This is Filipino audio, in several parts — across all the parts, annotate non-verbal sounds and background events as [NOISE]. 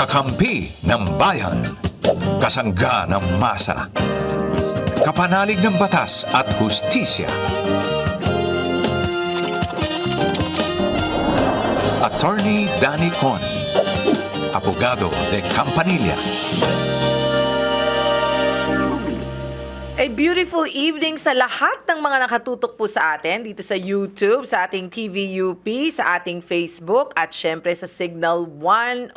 Kakampi ng bayan. Kasangga ng masa. Kapanalig ng batas at hustisya. Attorney Danny Con. Abogado de Campanilla. A beautiful evening sa lahat ng mga nakatutok po sa atin dito sa YouTube, sa ating TVUP, sa ating Facebook at syempre sa Signal 101.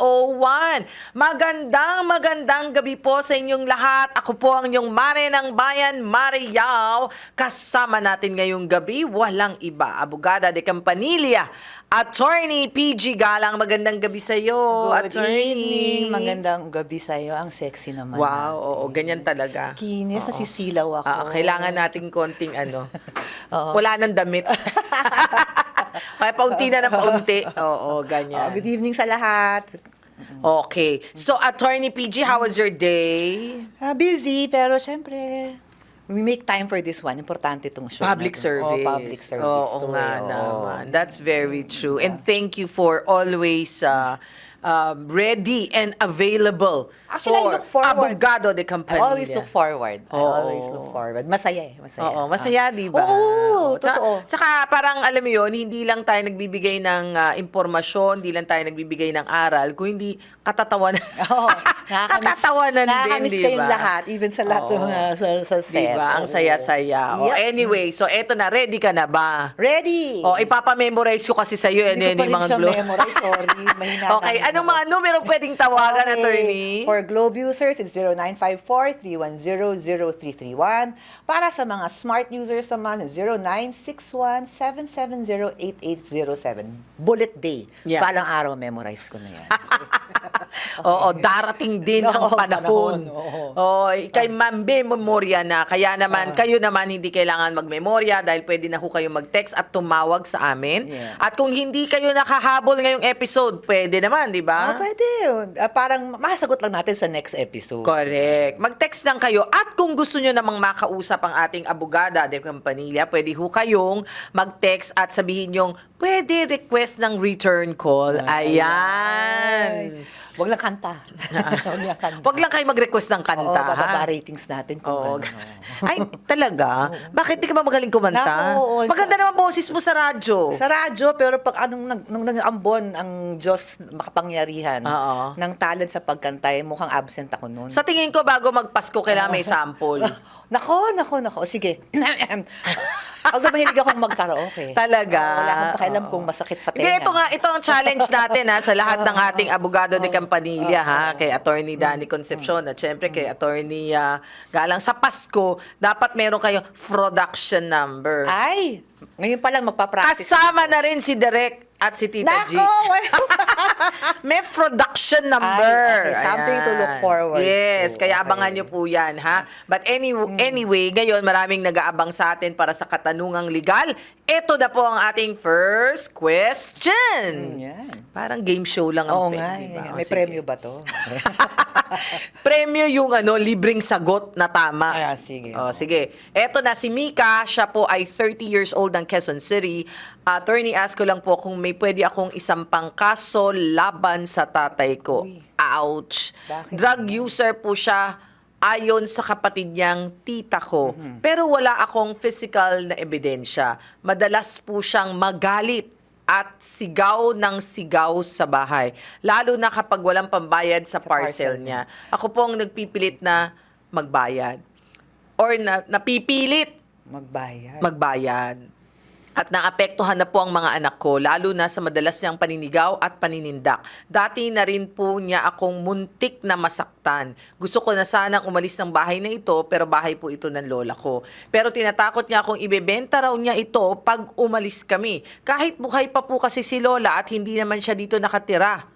Magandang magandang gabi po sa inyong lahat. Ako po ang inyong Mare ng Bayan, Mare Yao. Kasama natin ngayong gabi, walang iba, Abogada de Campanilla, Attorney PG Galang. Magandang gabi sa iyo, Good Attorney. evening. Magandang gabi sa'yo. Ang sexy naman. Wow, oo, ganyan talaga. Kinis, Oo. nasisilaw ako. Ah, kailangan nating konting ano. [LAUGHS] Oo. Wala nang damit. [LAUGHS] Kaya paunti na ng paunti. Oo, Oh, ganyan. good evening sa lahat. Okay. So, Attorney PG, how was your day? Ah, busy, pero syempre, we make time for this one. Importante itong show. Public na to. service. Oh, public service. Oo to nga eh. Oo. naman. That's very true. And thank you for always uh, um, ready and available Actually, I for look forward. Abogado de I Campanilla. always look forward. I Oo. always look forward. Masaya eh. Masaya. Oo, masaya, Ah. di ba? Oo, Tsaka- totoo. Tsaka parang alam mo yun, hindi lang tayo nagbibigay ng ah, impormasyon, hindi lang tayo nagbibigay ng aral, kung hindi katatawanan. Oo. [LAUGHS] Nakakamiss- katatawanan din, nakakamiss di ba? kayong lahat, even sa lahat ng Oo. mga sa, sa set. Di ba? Ang Oo. saya-saya. O, Yep. anyway, so eto na, ready ka na ba? Ready! O, ipapamemorize ko kasi sa'yo. Ano Hindi ko pa yung rin mga siya memorize. Sorry. Mahina [LAUGHS] okay, na- anong mga numero pwedeng tawagan, Okay. attorney? For Globe users, it's 0954-310-0331. Para sa mga smart users naman, it's 0961-770-8807. Bullet day. Yeah. Palang araw, memorize ko na yan. [LAUGHS] Oo, darating din ang [LAUGHS] Oo, panahon. oo. Oo, kay Mambe memorya na. Kaya naman, Ah. kayo naman hindi kailangan magmemorya dahil pwede na ho kayo mag-text at tumawag sa amin. Yeah. At kung hindi kayo nakahabol ngayong episode, pwede naman, di ba? Ah, pwede. Ah, parang masagot lang natin sa next episode. Correct. Mag-text lang kayo. At kung gusto nyo namang makausap ang ating abogada de Campanilla, pwede ho kayong mag-text at sabihin yung pwede request ng return call. Ayan. Huwag lang kanta. [LAUGHS] Huwag lang kanta. Huwag lang kayo mag-request ng Oo, kanta. ha? bababa ratings natin kung Oo. ano. Ay, talaga? [LAUGHS] Bakit di ka ba magaling kumanta? Naku, oo. Maganda naman boses mo sa radyo. Sa radyo, pero pag anong nag, nung nag-ambon ang Diyos makapangyarihan Oo. ng talent sa pagkanta, eh, mukhang absent ako noon. Sa tingin ko, bago magpasko, kailangan may sample. Nako, nako, nako. Sige. [LAUGHS] Although mahilig akong mag-karaoke. Talaga? Oo, Wala akong pakialam kung masakit sa Hindi, tenga. ito nga, ito ang challenge natin ha, sa lahat ng ating abogado de Campanilla ha, kay Attorney Danny Concepcion. At syempre kay Attorney ah, Galang. Sa Pasko, dapat meron kayo production number. Ay, ngayon pa lang magpa-practice. Kasama na rin si Direk at si Tita G. Nako! [LAUGHS] well, May production number. Ay, okay. Something to look forward Yes, to. kaya Okay. abangan nyo po yan, ha? But any, anyway, ngayon maraming nag-aabang sa atin para sa katanungang legal. Ito na po ang ating first question. yan. Parang game show lang ang Oo pe- nga. di ba? eh. May sige. premyo ba to? [LAUGHS] Premyo yung ano, libreng sagot na tama. Ah, sige. Oh, sige. Eto na si Mika, siya po ay 30 years old ng Quezon City. Attorney, ask ko lang po kung may pwede akong isampang kaso laban sa tatay ko. Ouch. Bakit? Drug user po siya ayon sa kapatid niyang tita ko. Mm-hmm. Pero wala akong physical na ebidensya. Madalas po siyang magalit at sigaw ng sigaw sa bahay. Lalo na kapag walang pambayad sa, Sa parcel, parcel niya. Ako po ang nagpipilit na magbayad. Or na, napipilit Magbayad. magbayad. At naapektuhan na po ang mga anak ko, lalo na sa madalas niyang paninigaw at paninindak. Dati na rin po niya akong muntik na masaktan. Gusto ko na sanang umalis ng bahay na ito, pero bahay po ito ng lola ko. Pero tinatakot niya akong ibebenta raw niya ito pag umalis kami. Kahit buhay pa po kasi si lola at hindi naman siya dito nakatira.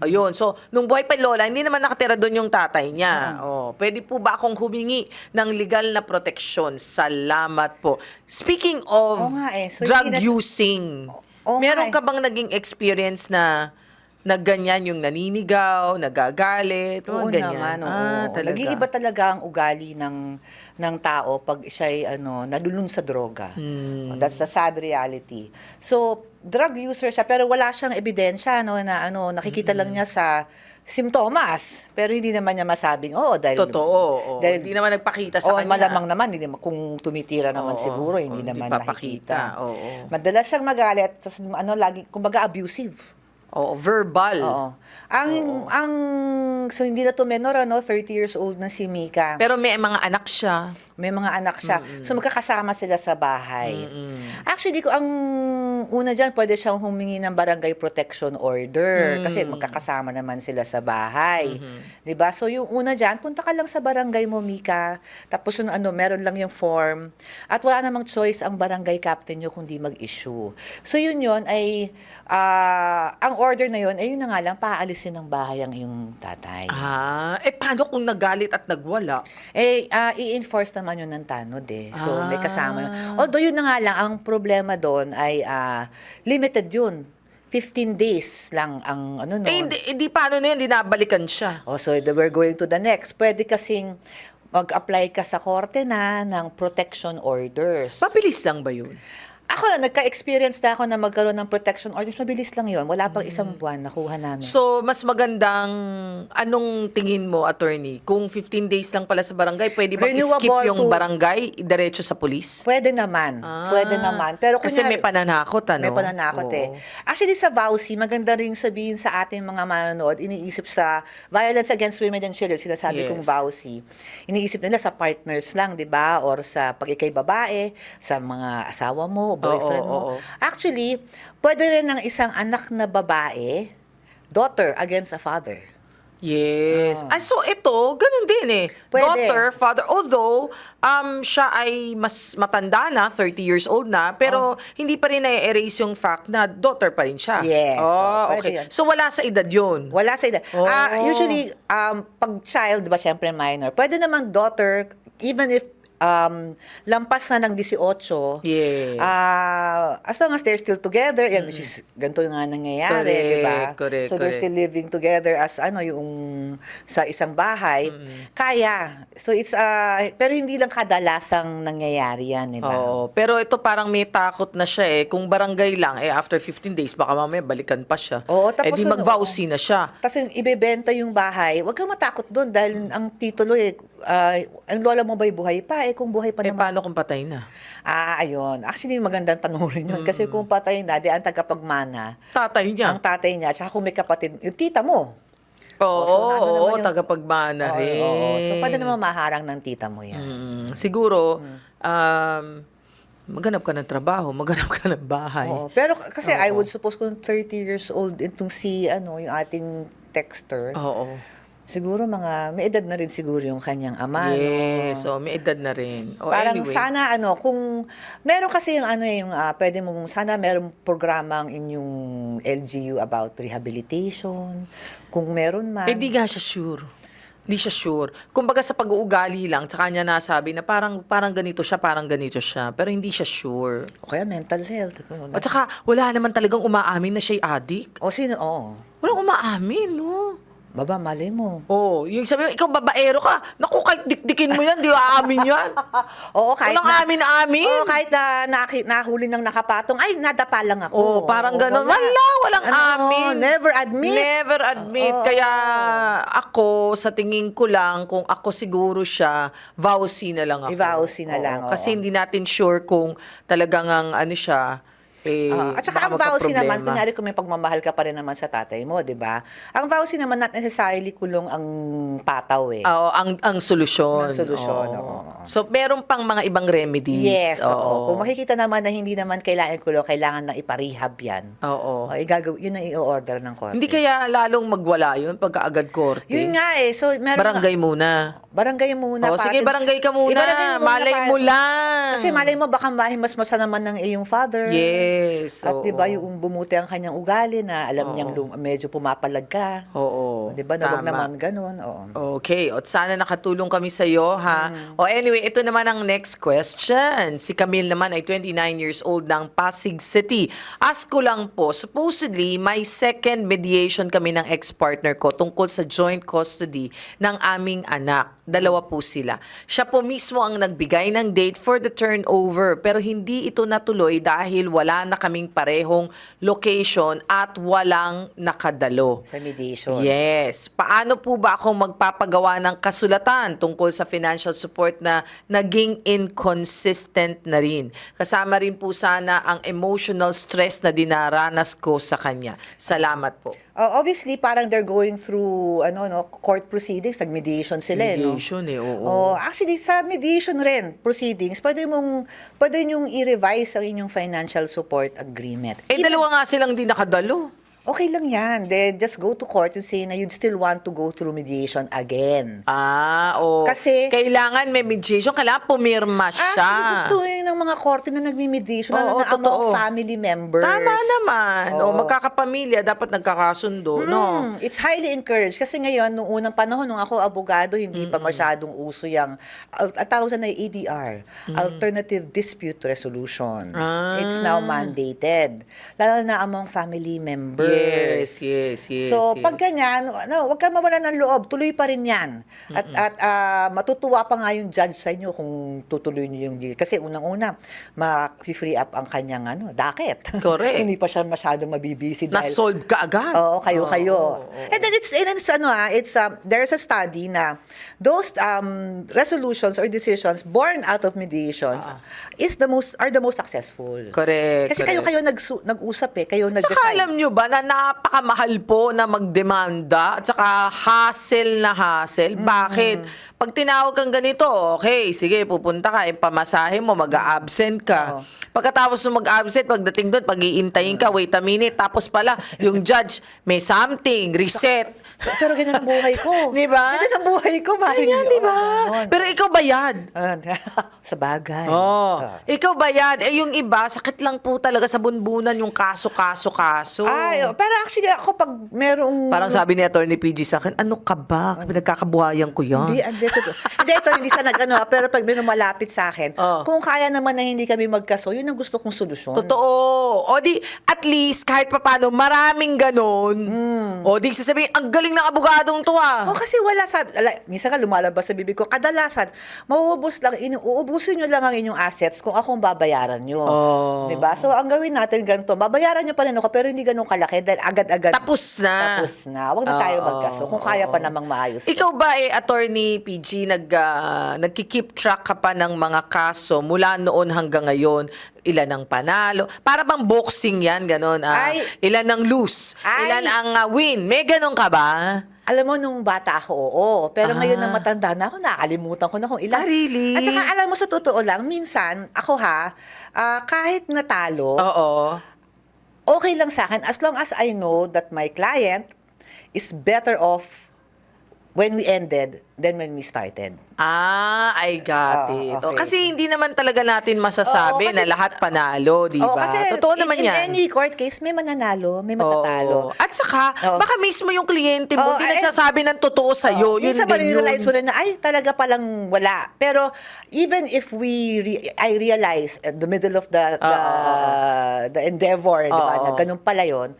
Ayun. So, nung buhay pa lola, hindi naman nakatira doon yung tatay niya. Oh, pwede po ba akong humingi ng legal na proteksyon? Salamat po. Speaking of Oo nga eh. So, drug hindi na- using, Oo nga meron eh. ka bang naging experience na na ganyan yung naninigaw, nagagalit, mga Oo ganyan. naman, oo. Ah, talaga. Nag-iiba talaga ang ugali ng ng tao pag siya'y ano, nalulun sa droga. Hmm. That's the sad reality. So, drug user siya pero wala siyang ebidensya no na ano, nakikita lang niya sa simptomas pero hindi naman niya masabing oh dahil Totoo. oo. dahil hindi naman nagpakita sa Oo, kanya. malamang naman hindi naman kung tumitira naman Oo, siguro hindi oo, naman papakita, nakikita. oo. Madalas siyang magalit tapos ano lagi kumbaga abusive. Oo, verbal. Oo. Ang ang so hindi na to menor ano, 30 years old na si Mika. Pero may mga anak siya. May mga anak siya. So magkakasama sila sa bahay. Actually, ko ang una diyan pwede siyang humingi ng barangay protection order kasi magkakasama naman sila sa bahay. 'Di ba? So yung una diyan, punta ka lang sa barangay mo, Mika. Tapos yung ano, meron lang yung form. At wala namang choice ang barangay captain nyo kundi mag-issue. So yun yun ay ah, ang order na yun ay yun na nga lang paalisin ng bahay ang iyong tatay. Ah, eh paano kung nagalit at nagwala? Eh, ah, i-enforce naman yun ng tanod eh. So, may kasama yun. Ah. Although yun na nga lang, ang problema doon ay ah, limited yun. 15 days lang ang ano no. Eh, hindi, hindi paano na yun, hindi nabalikan siya. Oh, so the- we're going to the next. Pwede kasing mag-apply ka sa korte na ng protection orders. Mabilis lang ba yun? Ako, nagka-experience na ako na magkaroon ng protection orders. Mabilis lang yun. Wala pang isang buwan nakuha namin. So, mas magandang, anong tingin mo, attorney? Kung 15 days lang pala sa barangay, pwede Renewable skip yung to- barangay, diretso sa pulis? Pwede naman. Ah. Pwede naman. Pero Kasi kunyari- may pananakot, ano? May pananakot eh. Oo. Actually, sa VAUSI, maganda rin sabihin sa ating mga manonood, iniisip sa Violence Against Women and Children, sinasabi Yes. kong VAUSI, iniisip nila sa partners lang, di ba? Or sa pag ikay babae, sa mga asawa mo, boyfriend Oo, mo. oo. Actually, pwede rin ng isang anak na babae, daughter against a father. Yes. Ah, so ito, ganun din eh. Pwede. Daughter, father, although um, siya ay mas matanda na, 30 years old na, pero hindi pa rin na-erase yung fact na daughter pa rin siya. Oh. Yes. Oh, So, pwede okay. yun. So wala sa edad yun. Wala sa edad. Oh. Ah, usually, um, pag child, ba, syempre minor, pwede namang daughter, even if um, lampas na ng 18, Yes. ah, as long as they're still together, yan, which is ganito nga nangyayari, di ba? correct, so they're correct. still living together as ano, yung sa isang bahay, kaya. So it's, ah, pero hindi lang kadalasang nangyayari yan, di ba? Oo. Pero ito parang may takot na siya eh. Kung barangay lang, eh after 15 days, baka mamaya balikan pa siya. Oo, eh tapos di ano, mag-vowsy na siya. Tapos ibebenta yung bahay, huwag kang matakot doon dahil ang titulo eh, ah, ang lola mo ba'y buhay pa? Eh kung buhay pa Eh naman. paano kung patay na? Ah, ayun. Actually, magandang tanong rin yun. Kasi kung patay na, di ang tagapagmana, Tatay niya. ang tatay niya, tsaka kung may kapatid, yung tita mo. Oo, so, ano oo, naman yung- tagapagmana Oo, rin. oo. So, paano naman maharang ng tita mo yan? Mm, siguro, um, maghanap ka ng trabaho, maghanap ka ng bahay. Oo. Pero k- kasi I would suppose kung 30 years old itong si, ano, yung ating texter, Oo. Siguro mga, may edad na rin siguro yung kanyang ama. no? Yes, so may edad na rin. O Parang anyway, sana ano, kung meron kasi yung ano eh, yung ah, pwede mong sana meron programang inyong LGU about rehabilitation. Kung meron man. eh di nga siya sure. Hindi siya sure. Kumbaga sa pag-uugali lang, tsaka niya nasabi na parang parang ganito siya, parang ganito siya. Pero hindi siya sure. o kaya mental health. At saka, wala naman talagang umaamin na siya'y addict. o sino, oh. Walang umaamin, no? Baba, malay mo. Oh, yung sabi mo, ikaw babaero ka. Naku, kahit dikdikin mo yan, di aamin yan. [LAUGHS] Oo, kahit Walang na, amin-amin. Oo, kahit na naki, nahuli ng nakapatong, ay, nadapa lang ako. Oh, parang Oo, ganun. wala. Wala, walang Ano, amin. Never admit. Never admit. Oo. Kaya ako, sa tingin ko lang, kung ako siguro siya, vowsy na lang ako. I-vowsy na Oo, lang, oo. Kasi hindi natin sure kung talagang ang ano siya, eh, Ah, at saka ang vowsy naman, kunyari kung may pagmamahal ka pa rin naman sa tatay mo, di ba? Ang vowsy naman not necessarily kulong ang pataw eh. Oo, ang ang solusyon. Ang solusyon, Oo. oo. So, meron pang mga ibang remedies. Yes, oo. Kung makikita naman na hindi naman kailangan kulong, kailangan na iparehab yan. Oo. O, igagaw, yun ang i-order ng korte. Hindi kaya lalong magwala yun pagkaagad korte? Yun nga eh. So, meron Barangay muna. Barangay muna. Oh, sige, barangay ka muna. Ibarangay mo muna Malay para- mo lang. Kasi malay mo, baka mahimos masa naman ng iyong father. Yes. At oo. di ba yung bumuti ang kanyang ugali na alam Oo. niyang lum- medyo pumapalag ka. Oo. 'Di ba? Na wag tama. naman ganun. Oo. Okay, at sana nakatulong kami sa iyo ha. Mm. O anyway, ito naman ang next question. Si Camille naman ay 29 years old ng Pasig City. Ask ko lang po, supposedly may second mediation kami ng ex-partner ko tungkol sa joint custody ng aming anak. Dalawa po sila. Siya po mismo ang nagbigay ng date for the turnover pero hindi ito natuloy dahil wala na kaming parehong location at walang nakadalo. Sa mediation. Yes. Paano po ba ako magpapagawa ng kasulatan tungkol sa financial support na naging inconsistent na rin? Kasama rin po sana ang emotional stress na dinaranas ko sa kanya. Salamat po. Uh, obviously, parang they're going through ano no court proceedings, nag-mediation sila eh, no? Mediation eh, oo. Oh, actually sa mediation rin proceedings, pwede mong pwede niyo i-revise ang inyong financial support agreement. Eh, Even- dalawa nga silang di nakadalo. Okay lang 'yan. Then just go to court and say na you'd still want to go through mediation again. Ah, o. Kasi- Kailangan may mediation. Kailangan pumirma siya. Actually, gusto yun ng mga korte na nagmi-mediation Oo, na, na among totoo. family members. Tama naman. O, Oo. magkakapamilya, dapat nagkakasundo, no? Hmm, it's highly encouraged. Kasi ngayon, nung unang panahon, nung ako abogado, hindi pa masyadong uso yung, al- at tawag sa na ADR, Alternative Dispute Resolution. Ah. It's now mandated. Lalo na among family members. Yes, yes, yes, So, yes. pag ganyan, ano, huwag ka mawala ng loob, tuloy pa rin yan. At, at ah, matutuwa pa nga yung judge sa inyo kung tutuloy niyo yung deal. Kasi unang-una, ma-free up ang kanyang ano, docket. Correct. [LAUGHS] hindi pa siya masyadong mabibisi dahil Na-solve ka agad. Oo, kayo-kayo. Oo, oo, oo. And then it's, and it's ano ah, it's, um, there's a study na those um, resolutions or decisions born out of mediations is the most, are the most successful. Ah. Correct, Kasi correct. kayo-kayo nagsu- nag-usap eh, kayo Saka nag-decide. alam nyo ba na napakamahal po na magdemanda at saka hassle na hassle? Bakit? Pag tinawag kang ganito, okay, sige, pupunta ka, yung pamasahe mo, mag-absent ka. Oo. Pagkatapos mo mag-absent, pagdating doon, pag-iintayin ka, wait a minute, tapos pala, yung judge, may something, reset. Pero ganyan ang buhay ko. [LAUGHS] Di ba? Ganyan ang buhay ko, Mari. Ganyan, di ba? Pero ikaw bayad. Ah, [LAUGHS] sa bagay. Oh, Ah. ikaw bayad. Eh, yung iba, sakit lang po talaga sa bunbunan yung kaso, kaso, kaso. Ay, oh, pero actually ako pag merong... Parang sabi ni Attorney PG sa akin, ano ka ba? Pinagkakabuhayan ko yan. Hindi, hindi, hindi, ito, hindi sa nag, ano, pero pag may lumalapit sa akin, [LAUGHS] Oh. kung kaya naman na hindi kami magkaso, yun ang gusto kong solusyon. Totoo. O di, at least, kahit papano, maraming ganon. O di, sasabihin, ang galing ng abogadong to ah. O kasi wala sabi, ala, minsan nga lumalabas sa bibig ko, kadalasan, mauubos lang, inu, uubusin nyo lang ang inyong assets kung akong babayaran nyo. Oh. 'Di ba? So, ang gawin natin ganito, babayaran nyo pa rin ako, pero hindi ganun kalaki dahil agad-agad. Tapos na. Tapos na. Huwag na tayo magkaso kung kaya pa namang maayos. Ikaw ba eh, Attorney PG, nag, ah, nagki-keep track ka pa ng mga kaso mula noon hanggang ngayon? Ilan ang panalo? Para bang boxing yan, ganon. ah. Ay. ilan ang lose? Ay. Ilan ang ah, win? May ganon ka ba? Alam mo, nung bata ako, oo. Pero ngayon Ah. na matanda na ako, nakakalimutan ko na kung ilan. Ah, really? At saka, alam mo, sa totoo lang, minsan, ako ha, ah, kahit natalo, Oo. okay lang sa akin as long as I know that my client is better off when we ended than when we started. Ah, I got Oo, it. okay. O, Kasi hindi naman talaga natin masasabi Oo, kasi- na lahat panalo, di Oo, ba? kasi Totoo in, naman in yan. any court case, may mananalo, may matatalo. Oo. At saka, Oo. baka mismo yung kliyente mo, Oo, hindi ay- nagsasabi ng totoo sa'yo. Oo, yun minsan din marirealize yun. mo na na, ay, talaga palang wala. Pero even if we, re- I realize at the middle of the the, the endeavor, di ba, Oo. na ganun pala yun,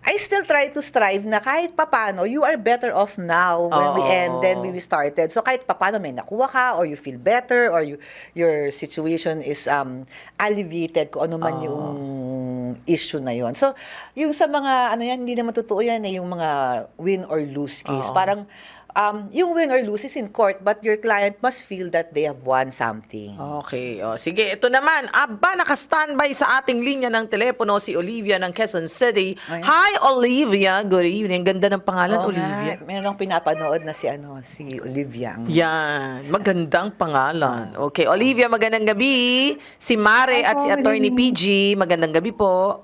I still try to strive na kahit papano, you are better off now when we Oo. end than when we started. So kahit papano may nakuha ka or you feel better or you your situation is um alleviated kung ano man yung issue na yon. So yung sa mga ano yan hindi naman totoo yan eh, yung mga win or lose case. Parang um, yung win or lose is in court but your client must feel that they have won something. Okay. O, sige, ito naman. Aba, naka-standby sa ating linya ng telepono si Olivia ng Quezon City. Ay. Hi, Olivia. Good evening. Ganda ng pangalan, Oo Olivia. nga, meron akong pinapanood na si ano si Olivia. ang- Yan. Magandang pangalan. Okay. Olivia, magandang gabi. Si Mare Hi at po, si Attorney. PG. Magandang gabi po.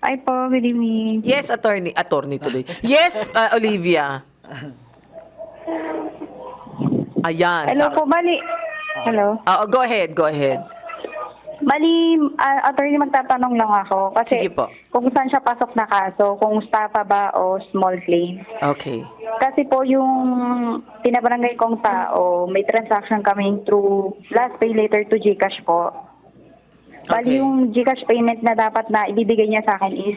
Ay po, good evening. Yes, Attorney. Attorney tuloy. Yes, uh, Olivia. [LAUGHS] Ayan. Hello Sa- po, bali. Hello. Oo, go ahead, go ahead. Bali, ah, attorney, magtatanong lang ako. Kasi Sige po. kung saan siya pasok na kaso, kung stapa ba o small claim. Okay. Kasi po yung pinabarangay kong tao, may transaction coming through last pay later to GCash po. Bali Okay. yung GCash payment na dapat na ibibigay niya sa akin is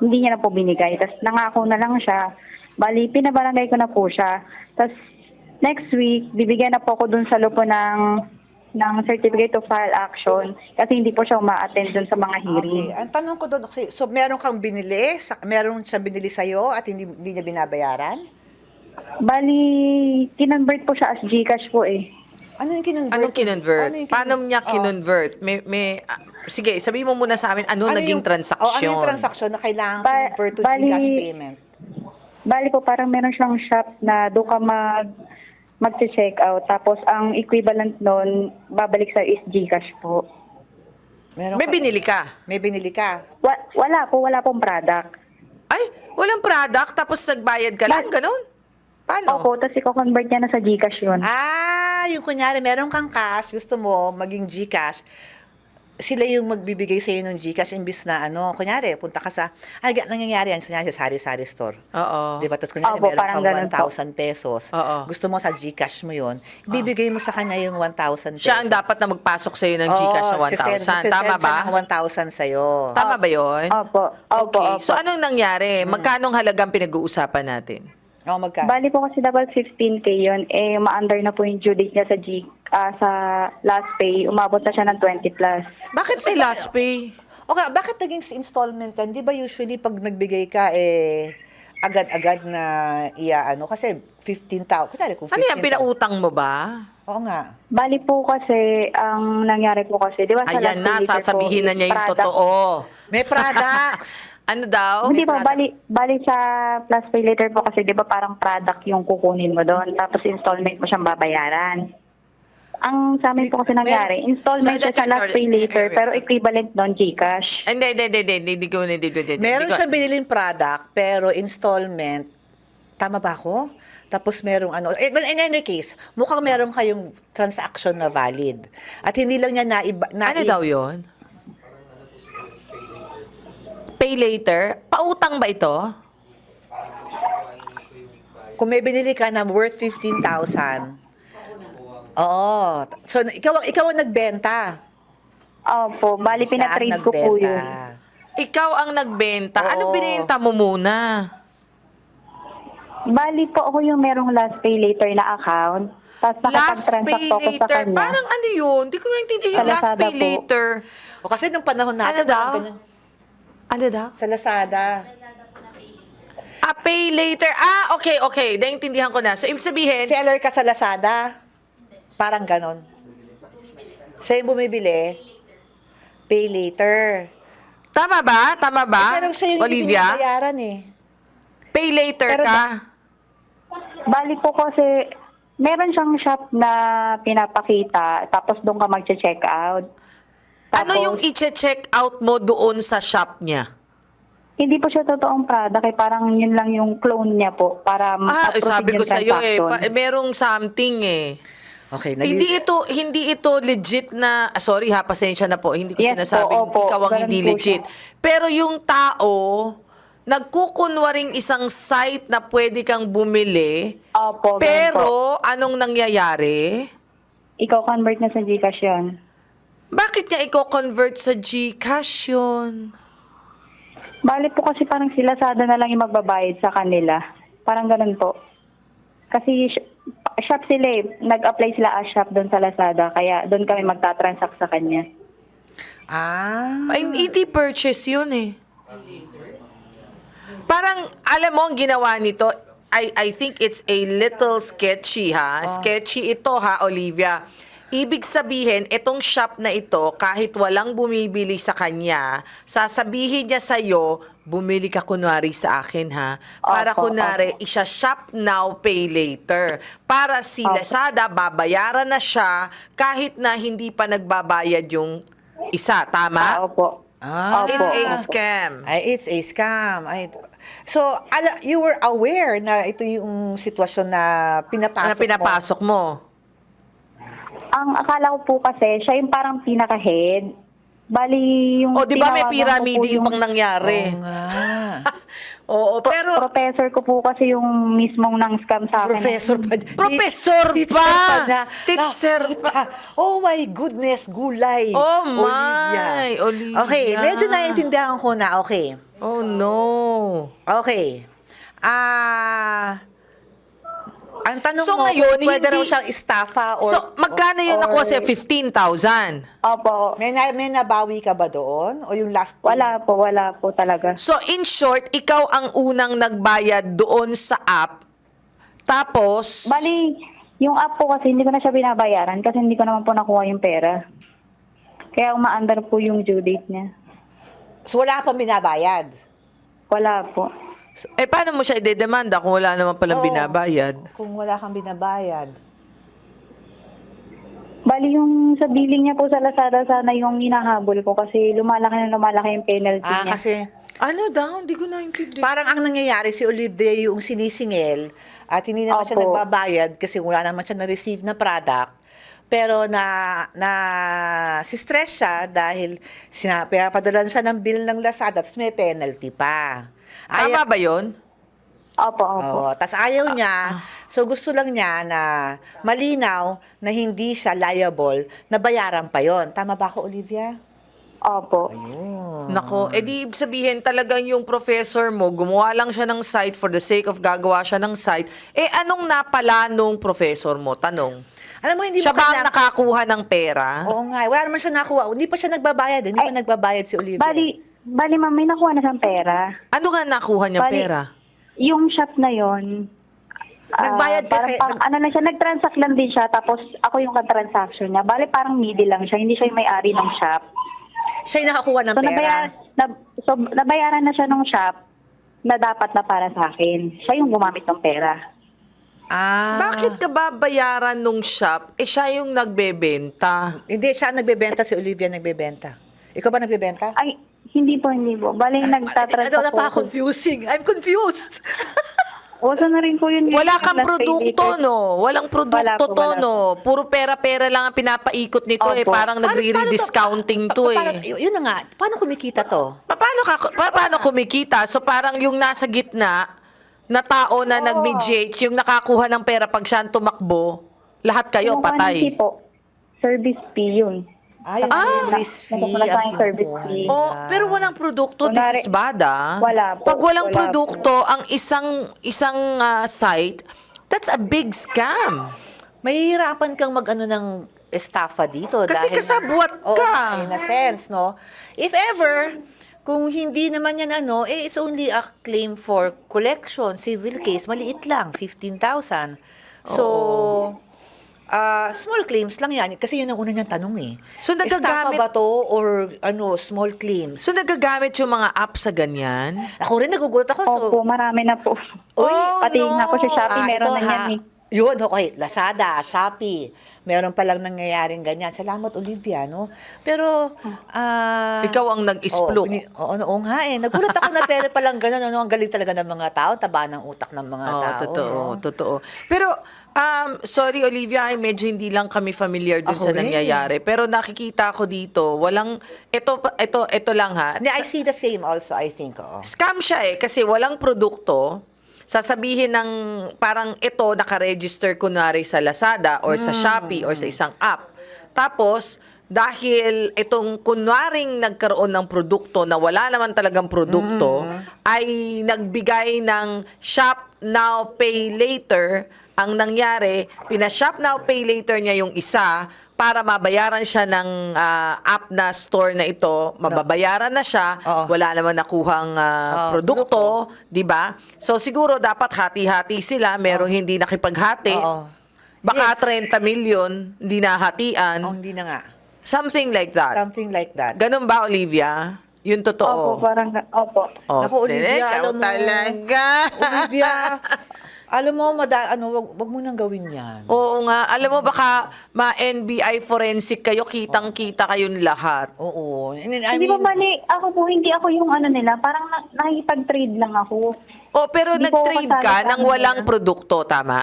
hindi niya na po binigay. Tapos nangako na lang siya. Bali, pinabarangay ko na po siya. Tapos next week, bibigyan na po ako dun sa lupo ng ng certificate of file action kasi hindi po siya uma-attend dun sa mga hearing. Okay. Ang tanong ko doon, kasi, so meron kang binili, sa, meron siyang binili sa'yo at hindi, hindi niya binabayaran? Bali, kinonvert po siya as GCash po eh. Ano yung kinonvert? Anong kinonvert? Ano yung Paano niya Oh. kinonvert? May, may, ah, sige, sabihin mo muna sa amin, ano, Ano naging yung- transaksyon? Oh, ano yung transaction na kailangan Ba- convert to bali- Gcash payment? Bali po, parang meron siyang shop na doon ka mag mag-check out. Tapos, ang equivalent nun, babalik sa is Gcash po. Meron May ka- binili ka? May binili ka? Wa- wala po, wala pong product. Ay, walang product, tapos nagbayad ka lang, ganun? Paano? Opo, tapos i-convert niya na sa Gcash yun. Ah, yung kunyari, meron kang cash, gusto mo maging Gcash, sila yung magbibigay sa'yo ng Gcash imbis na ano, kunyari, punta ka sa, ay, nangyayari yan, kunyari sa sari-sari store. Oo. Di ba? Tapos kunyari, Opo, meron kang ganun po. 1,000 pesos. Oo. Gusto mo sa Gcash mo yun, ibibigay mo sa kanya yung 1,000 pesos. Siya ang dapat na magpasok sa'yo ng Gcash na Oo, sisend- 1,000. sisend Tama siya ba? ng 1,000 sa'yo. Tama ba yun? Opo, opo, Okay. opo. So, anong nangyari? Magkano halagang pinag-uusapan natin? Oo, magkano? Bali po kasi dapat 15K yun. Eh, ma-under na po yung due date niya sa G, ah, sa last pay. Umabot na siya ng 20 plus. Bakit may last pay? Okay, bakit naging sa installment ka? Di ba usually pag nagbigay ka, eh, agad-agad na iya ano kasi 15,000 kunyari kung 15,000 Ano yan, pinautang mo ba? oo nga Bali po kasi, ang nangyari po kasi, di ba sa Ayan last na, pay later sasabihin na niya yung product- totoo. may products [LAUGHS] Ano daw? Hindi product. bali, bali sa plus pay later po kasi di ba parang product yung kukunin mo doon tapos installment mo siyang babayaran. Ang sa amin po kasi nangyari, installment siya sa last pay later pero equivalent doon Gcash. Hindi, hindi, hindi, hindi, hindi ko, hindi, hindi, hindi. meron hindi ko- siya biniling product pero installment tama ba ako tapos merong ano eh, well, in any case mukhang meron kayong transaction na valid at hindi lang niya na, na Ano daw yun? Pay later? Pautang ba ito? kung may binili ka na worth 15,000 Oo. So, ikaw, ang- ikaw ang nagbenta. Opo, bali Siya ang pinatrade ko po yun. Ikaw ang nagbenta. Anong Oo. binenta mo muna? Bali po ako yung merong last pay later na account. Tapos Last nakapag-transact pay po ako sa later. kanya. Parang ano yun? Hindi ko maintindihan yung Sa last Lazada pay po. later. O kasi nung panahon Ano natin, daw? ganyan- Ano daw? sa Lazada. Ah, pay later. Ah, okay, okay. Naintindihan ko na. So, ibig sabihin, Seller ka sa Lazada. Parang ganon. Siya yung bumibili. Pay later. tama ba? Tama ba? Eh, pero siya yung hindi Olivia? binabayaran eh. Pay later Pero ka? Bali po kasi, meron siyang shop na pinapakita, tapos doon ka mag-check out. Ano yung i-check out mo doon sa shop niya? Hindi po siya totoong product, eh, parang yun lang yung clone niya po para Ah, eh, sabi ko yung sa iyo eh, transaction. pa- eh, merong something eh. Okay, Hindi ito hindi ito legit na ah, sorry ha, pasensya na po. Hindi ko Yes sinasabing po, opo. ikaw ang Ganun hindi po legit. Pero yung tao nagkukunwaring isang site na pwede kang bumili. Opo, ganun po. Pero anong nangyayari? Ikaw convert na sa Gcash yun. Bakit niya i-convert sa GCash yun? Bali po kasi parang sila sada na lang yung magbabayad sa kanila. Parang ganun po. Kasi sh- shop sila eh. Nag-apply sila as shop doon sa Lazada. Kaya doon kami magta-transact sa kanya. Ah. Ay, hindi purchase yun eh. Parang, alam mo, ang ginawa nito, I, I think it's a little sketchy ha. Sketchy ito ha, Olivia. Ibig sabihin, itong shop na ito, kahit walang bumibili sa kanya, sasabihin niya sa'yo, bumili ka kunwari sa akin ha. Para Opo, kunwari, isya shop now, pay later. Para si Opo. Lazada, babayaran na siya kahit na hindi pa nagbabayad yung isa. Tama? Ah, opo. Ah. Opo, It's a opo. scam. Ay, it's a scam. Ay, so, ala, you were aware na ito yung sitwasyon na pinapasok na pinapasok mo. Ang akala ko po kasi, siya yung parang pinaka-head. Bali, yung O, di ba may tinawagan ko po pyramid yung yung- pang nangyari? Oo nga. [LAUGHS] Oo, Pro- pero professor ko po kasi yung mismong nang scam sa akin. Professor pa. [LAUGHS] Professor Teacher pa. na. Teacher Nakita. Oh my goodness, gulay. Oh my, Olivia. Okay, medyo naiintindihan ko na. Okay. Oh no. Okay. Ah... ang tanong So mo, ngayon, pwede hindi- raw siyang estafa or... so, magkano yun or- nakuha sa'yo? 15,000. Opo. may, na, may nabawi ka ba doon? O yung last Wala po, wala po talaga. So, in short, ikaw ang unang nagbayad doon sa app. Tapos, Bali, yung app po kasi hindi ko na siya binabayaran kasi hindi ko naman po nakuha yung pera. Kaya umaandar po yung due date niya. So wala pang binabayad? Wala po. Eh paano mo siya idedemanda kung wala naman palang Oo. binabayad? Kung wala kang binabayad. Bali yung sa billing niya po sa Lazada sana yung hinahabol ko kasi lumalaki na lumalaki yung penalty Ah, niya. kasi Ano daw? Hindi ko naintindihan. parang ang nangyayari si Olivia yung sinisingil at hindi naman siya Opo. nagbabayad kasi wala naman siya na-receive na product. Pero na na si stress siya dahil sina, pinapadalan siya ng bill ng Lazada tapos may penalty pa. Tama ba yun? Opo, opo. Oo, tas ayaw niya. So gusto lang niya na malinaw na hindi siya liable na bayaran pa yon. Tama ba ako, Olivia? Opo. Ayun. Nako, edi ibig sabihin talagang yung professor mo, gumawa lang siya ng site for the sake of gagawa siya ng site. Eh, anong napala nung professor mo? Tanong. Alam mo, hindi siya mo ba ang kailangan- nakakuha ng pera? Oo nga, wala naman siya nakuha. Hindi pa siya nagbabayad. eh. Hindi pa Ay, nagbabayad si Olivia. Bali, bali ma'am, may nakuha na siyang pera. Ano nga nakuha niya Bali, pera? Yung shop na yon Nagbayad ka parang, kay- parang, ano na siya, nag-transact lang din siya, tapos ako yung ka-transaction niya. Bali, parang middle lang siya, hindi siya yung may-ari ng shop. Siya yung nakakuha ng So, pera. nabayaran, na, so, nabayaran na siya ng shop na dapat na para sa akin. Siya yung gumamit ng pera. Ah. Bakit ka ba bayaran nung shop? Eh, siya yung nagbebenta. Hindi, siya ang nagbebenta. Si Olivia nagbebenta. Ikaw ba nagbebenta? Ay, hindi po, hindi po. Bali, Ano nagtatransact na pa po. confusing? I'm confused. [LAUGHS] Uso na rin po yun. Wala kang last produkto, no? Walang produkto Wala po, to, wala no? Puro pera-pera lang ang pinapaikot nito, eh. Opo. Parang nagre-rediscounting to, Pa- paano- eh. Yun na nga. Paano kumikita to? Pa- Paano, ka, pa- paano kumikita? So, parang yung nasa gitna na tao na Oo. nag-mediate, yung nakakuha ng pera pag siya ang tumakbo, lahat kayo one patay. fee po, service fee yun. Ay, Ah! service fee. Ang tayong service fee. Oh, pero walang produkto, Kunwari- this is bad, ah. Wala po, Pag walang wala produkto, ang isang isang ah, site, that's a big scam. Mahihirapan kang mag-ano ng estafa dito. Kasi dahil kasabwat Oo, ka. in a sense, no? If ever, kung hindi naman yan ano, eh, it's only a claim for collection. Civil case, maliit lang, 15,000. So, ah small claims lang yan. Kasi yun ang una niyang tanong eh. So, Estafa nagagamit- ba to or ano, small claims? So, nagagamit yung mga app sa ganyan? ako rin nagugulat ako. So, Opo, marami na po. Oh, Pati no. nga po sa Shopee, Ah, meron ito, na yan ha. eh. Yun, okay. Lazada, Shopee. Meron palang nangyayaring ganyan. Salamat, Olivia, no? Pero, ah... Ikaw ang nag-isplok. Oo, ni- oo, oo nga eh. Nagulat ako na pera palang ganun. Ano, ang galing talaga ng mga tao. Taba ng utak ng mga Oo, tao. totoo, no? totoo. Pero, um, sorry Olivia, ay medyo hindi lang kami familiar dun Ako sa rin. nangyayari. Pero nakikita ko dito, walang, ito, ito, ito lang ha. I see the same also, I think. Oo. Scam siya eh, kasi walang produkto. Sasabihin ng parang ito nakaregister kunwari sa Lazada or sa Shopee or sa isang app. Tapos, dahil itong kunwaring nagkaroon ng produkto na wala naman talagang produkto, ay nagbigay ng shop now, pay later. Ang nangyari, pina-shop now, pay later niya yung isa para mabayaran siya ng ah, app na store na ito, mababayaran na siya, Oo. wala naman nakuhang ah, Oo, produkto, 'di ba? So siguro dapat hati-hati sila, merong hindi nakipaghati. Oo. Baka Yes. 30 million hindi nahatian. Oh, hindi na nga. Something like that. Something like that. Ganun ba, Olivia? Yun Opo, totoo. parang, opo. Oh, Naku, Olivia, alam mo- talaga. Olivia, alam mo, mada, ano, wag, wag mo nang gawin yan. Oo nga. Alam mo, baka ma-NBI forensic kayo, kitang-kita kayong lahat. Oo. I mean, I hindi mean, bali, ako po, hindi ako yung ano nila, parang na, nakikipag-trade lang ako. O, pero Hindi po ako nag-trade kasali ka sa ng ano walang produkto, tama?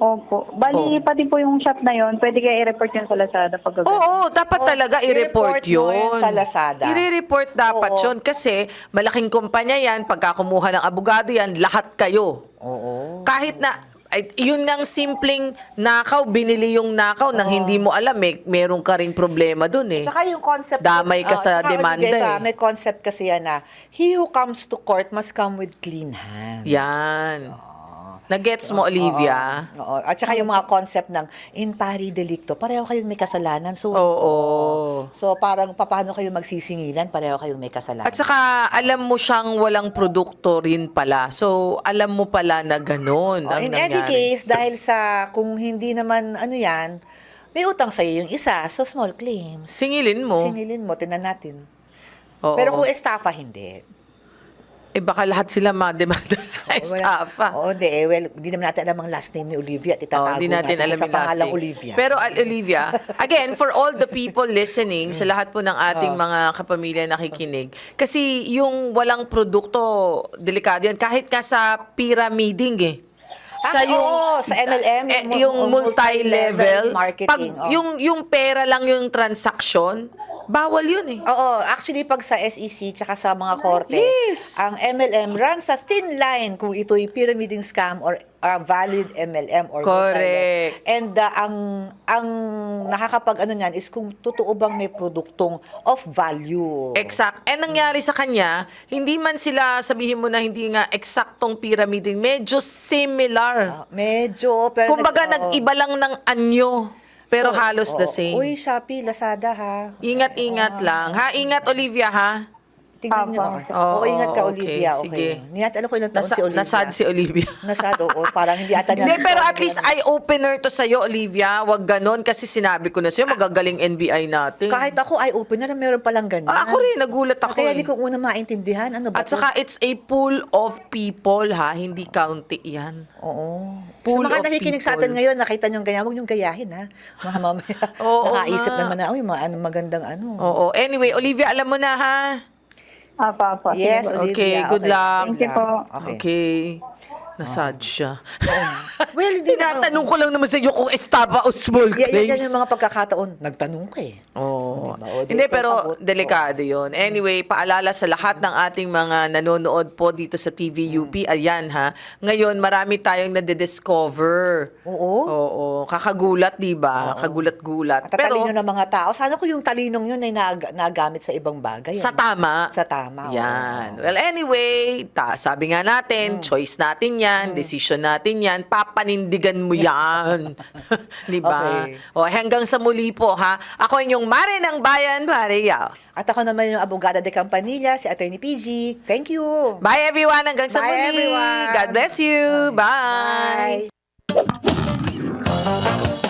Opo. Bali, Oh. pati po yung shop na yon pwede kaya i-report yun sa Lazada pag Oo, dapat Oo, talaga i-report i-report mo yun. yun sa Lazada. I-report dapat Oo. yun kasi malaking kumpanya yan, pagka kumuha ng abogado yan, lahat kayo. Oo. Kahit na, ay, yun ng simpleng nakaw, binili yung nakaw nang hindi mo alam, may, meron ka rin problema dun eh. Saka yung concept... Damay ka oh, sa saka, demanda eh. May concept kasi yan na, he who comes to court must come with clean hands. Yan. Nagets mo, Olivia? Oo. At saka yung mga concept ng in pari delicto, pareho kayong may kasalanan. So, Oo. So, parang paano kayo magsisingilan, pareho kayong may kasalanan. At saka, alam mo siyang walang produkto rin pala. So, alam mo pala na ganun Oh, ang in any nangyari. case, dahil sa kung hindi naman ano yan, may utang sa'yo yung isa, so small claims. Singilin mo. Singilin mo, tinan natin. Oo. Pero kung estafa, hindi. Eh, baka lahat sila mademanda [LAUGHS] na Wala- estafa. Oo, hindi. Eh, well, hindi naman natin alam ang last name ni Olivia at Oh, itatago hindi natin alam sa yung last pangalang name. Olivia. Pero Al- Olivia, again, for all the people listening, sa lahat po ng ating Oh. mga kapamilya nakikinig, kasi yung walang produkto, delikado yan. Kahit ka sa pyramiding eh. Ah, oo, sa MLM, eh, yung yung mu- multi-level, multi-level marketing, pag oh. yung, yung pera lang yung transaction, bawal yun eh. Oo, actually pag sa SEC tsaka sa mga korte, Yes. ang MLM runs sa thin line kung ito'y pyramiding scam or, or valid MLM or Correct. And uh, ang ang nakakapag ano niyan is kung totoo bang may produktong of value. Exact. Eh, nangyari sa kanya, hindi man sila sabihin mo na hindi nga eksaktong pyramiding, medyo similar. Ah, medyo pero Kumbaga, nag- oo. nag-iba lang ng anyo, pero So, halos the oo. same. Uy, Shopee, Lazada ha. Ingat-ingat lang. Ha? Ingat, Olivia, ha? Tingnan niyo. Oo, Oo, ingat ka, okay, Olivia. Okay. sige. Niyat, alam ko ilang taon Nasa, si Olivia. nasad si Olivia. [LAUGHS] Nasad, oo. Parang hindi ata niya. Hindi, pero at least Ano. eye-opener to sa'yo, Olivia. Wag ganon kasi sinabi ko na sa'yo, magagaling NBI natin. Kahit ako, eye-opener, meron palang ganyan. Ah, ako rin, nagulat ako Kaya eh. hindi ko una maintindihan. Ano ba At to? saka, it's a pool of people, ha? Hindi county yan. Oo. Pool sa mga of nakikinig sa people. atin ngayon, nakita nyo ganyan, huwag nyo gayahin, ha? Mga [LAUGHS] mamaya, Oo nakaisip nga. naman na, uy, mga ano, magandang ano. Oo. Anyway, Olivia, alam mo na, ha? Apa, apa. Yes. Olivia. Okay, good luck. Thank you po. Okay. Okay. Nasad siya. [LAUGHS] Well, hindi na- Tinatanong ko lang naman sa iyo kung estaba o small Yeah, yan, yan claims. yung mga pagkakataon. Nagtanong ka eh. Oo. Diba? O, di Hindi, ito pero sagot. delikado yon. Anyway, paalala sa lahat ng ating mga nanonood po dito sa TVUP. Mm. Ayan ha. Ngayon, marami tayong nade-discover. Oo. Oo. Kakagulat, di ba? Kagulat-gulat. At Pero, tatalino ng mga tao. Sana ko yung talinong yun ay nag- nagamit sa ibang bagay. sa ano? tama. Sa tama. oo. Yan. Well, anyway, ta, sabi nga natin, choice natin yan, decision natin yan, papanindigan mo yan. [LAUGHS] Di ba? Okay. O, hanggang sa muli po, ha? Ako inyong Mare ng Bayan, Maria. At ako naman yung abogada de Campanilla, si Attorney PG. Thank you. Bye everyone, hanggang sa Bye, muli. everyone. God bless you. Bye. Bye.